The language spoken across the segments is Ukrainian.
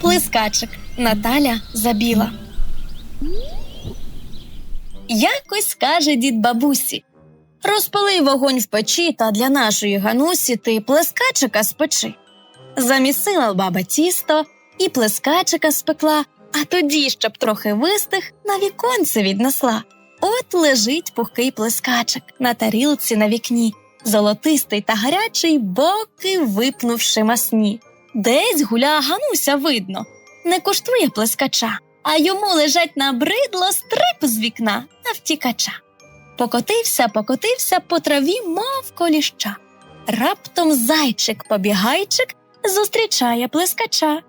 Плескачик Наталя Забіла. Якось каже дід бабусі. Розпали вогонь в печі та для нашої ганусі ти плескачика спечи. Замісила баба тісто і плескачика спекла, а тоді, щоб трохи вистих, на віконце віднесла. От лежить пухкий плескачик на тарілці на вікні, золотистий та гарячий, боки випнувши масні. Десь гуля Гануся видно, не коштує плескача, а йому лежать набридло стрип з вікна на втікача. Покотився, покотився по траві, мов коліща. Раптом зайчик-побігайчик зустрічає плескача.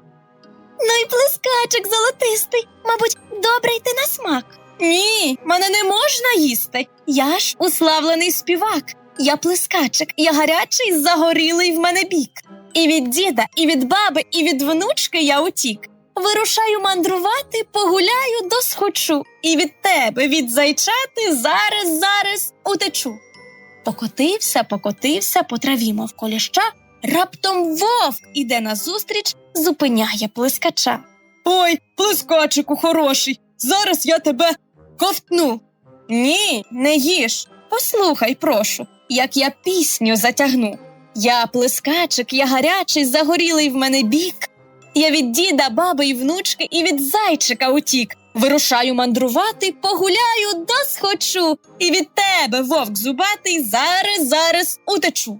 Ну й плескачик золотистий, мабуть, добрий ти на смак. Ні, мене не можна їсти. Я ж уславлений співак. Я плескачик, я гарячий, загорілий в мене бік. І від діда, і від баби, і від внучки я утік. Вирушаю мандрувати, погуляю, досхочу. І від тебе, від зайчати, зараз, зараз утечу. Покотився, покотився по траві, мов коліща, раптом вовк іде назустріч, зупиняє плескача. Ой, плескачику хороший, зараз я тебе ковтну. Ні, не їж. Послухай, прошу, як я пісню затягну. Я плескачик, я гарячий, загорілий в мене бік. Я від діда, баби і внучки, і від зайчика утік. Вирушаю мандрувати, погуляю, досхочу. І від тебе, вовк зубатий, зараз, зараз утечу.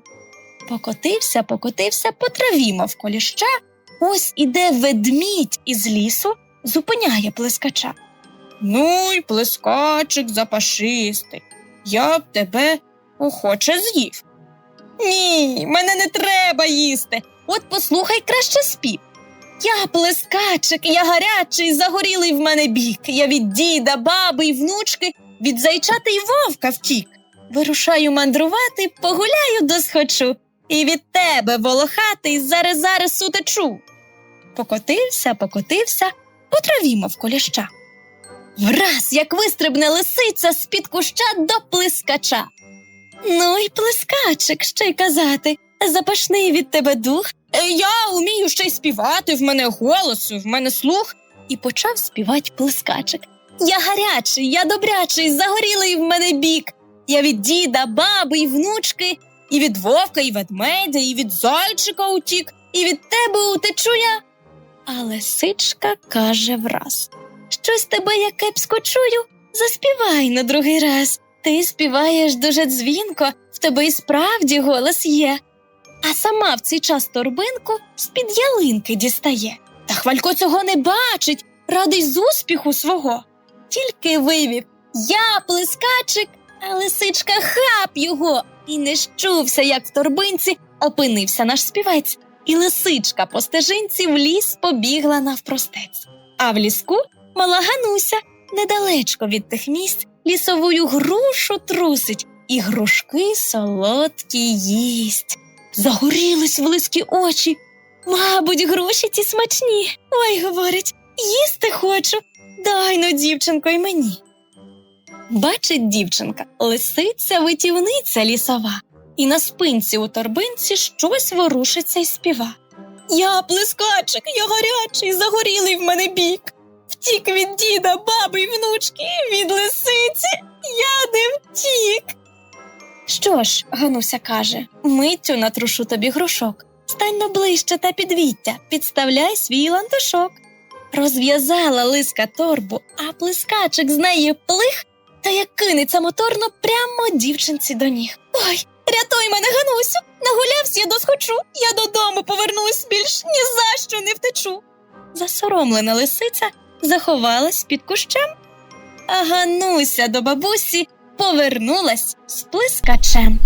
Покотився, покотився по траві, мов коліща. Ось іде ведмідь із лісу, зупиняє плескача. Ну й плескачик запашистий. Я б тебе охоче з'їв. Ні, мене не треба їсти. От послухай краще спів. Я плескачик, я гарячий, загорілий в мене бік. Я від діда, баби й внучки, від зайчата й вовка втік. Вирушаю мандрувати, погуляю досхочу, і від тебе, волохатий, зараз зараз утечу. Покотився, покотився, по траві, мов коліща. Враз, як вистрибне лисиця з-під куща до плескача. Ну й плескачик, що й казати, запашний від тебе дух. Е, Я умію ще й співати, в мене голос, в мене слух. І почав співати плескачик. Я гарячий, я добрячий, загорілий в мене бік. Я від діда, баби і внучки, і від вовка, і ведмедя, і від зайчика утік, і від тебе утечу я. А лисичка каже враз Щось тебе я кепсько чую, заспівай на другий раз. Ти співаєш дуже дзвінко, в тебе і справді голос є. А сама в цей час торбинку з-під ялинки дістає. Та хвалько цього не бачить, радий з успіху свого. Тільки вивів Я плескачик, а лисичка хап його. І не щувся, як в торбинці опинився наш співець, і лисичка по стежинці в ліс побігла навпростець. А в ліску мала Гануся недалечко від тих місць лісовую грушу трусить і грушки солодкі їсть. Загорілись великі очі. Мабуть, груші ті смачні. Ой, говорить, їсти хочу. Дай ну, дівчинко, й мені. Бачить дівчинка, лисиця витівниця лісова, і на спинці у торбинці щось ворушиться й співа. Я плескачик, я гарячий, загорілий в мене бік. Втік від діда, баби й внучки, від лисиці я не втік. Що ж, Гануся каже, миттю натрушу тобі грушок. Стань но ближче та підвіття, підставляй свій лантушок. Розв'язала лиска торбу, а плескачик з неї плих, та як кинеться моторно прямо дівчинці до ніг. Ой, рятуй мене, Ганусю, нагулявся я досхочу, я додому повернусь більш ні за що не втечу. Засоромлена лисиця заховалась під кущем, а Гануся до бабусі повернулась з плескачем.